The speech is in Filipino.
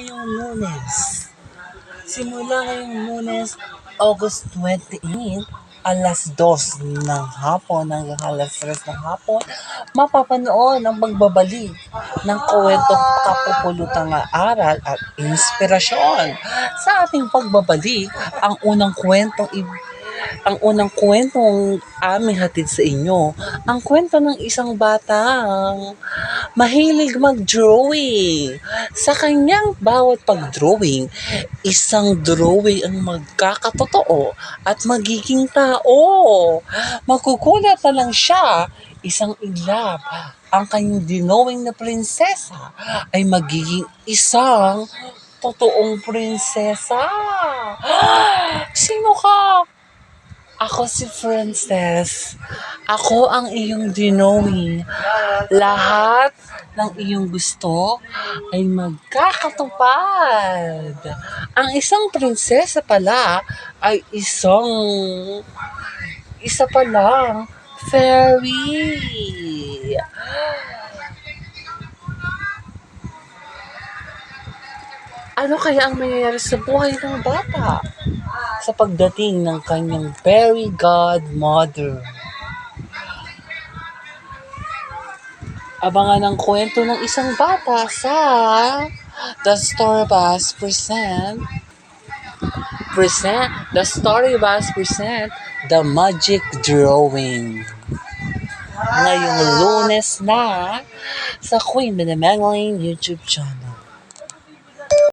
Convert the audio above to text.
ngayong lunes. Simula ngayong lunes, August 28, alas 2 ng hapon hanggang alas 3 ng hapon, mapapanood ang pagbabalik ng kwentong kapupulutang aral at inspirasyon. Sa ating pagbabalik, ang unang kwentong ang unang kwentong aming hatid sa inyo, ang kwento ng isang batang mahilig mag-drawing. Sa kanyang bawat pag-drawing, isang drawing ang magkakatotoo at magiging tao. Magkukulat na lang siya, isang iglap. Ang kanyang dinowing na prinsesa ay magiging isang totoong prinsesa. Sino ka? Ako si Princess. Ako ang iyong dinowing. Lahat ng iyong gusto ay magkakatupad. Ang isang prinsesa pala ay isang isa pa lang fairy. Ano kaya ang mangyayari sa buhay ng bata sa pagdating ng kanyang fairy godmother? Abangan ang kwento ng isang bata sa The Story Bus present present The Story Bus present The Magic Drawing. Ngayong lunes na sa Queen Benemeling YouTube channel.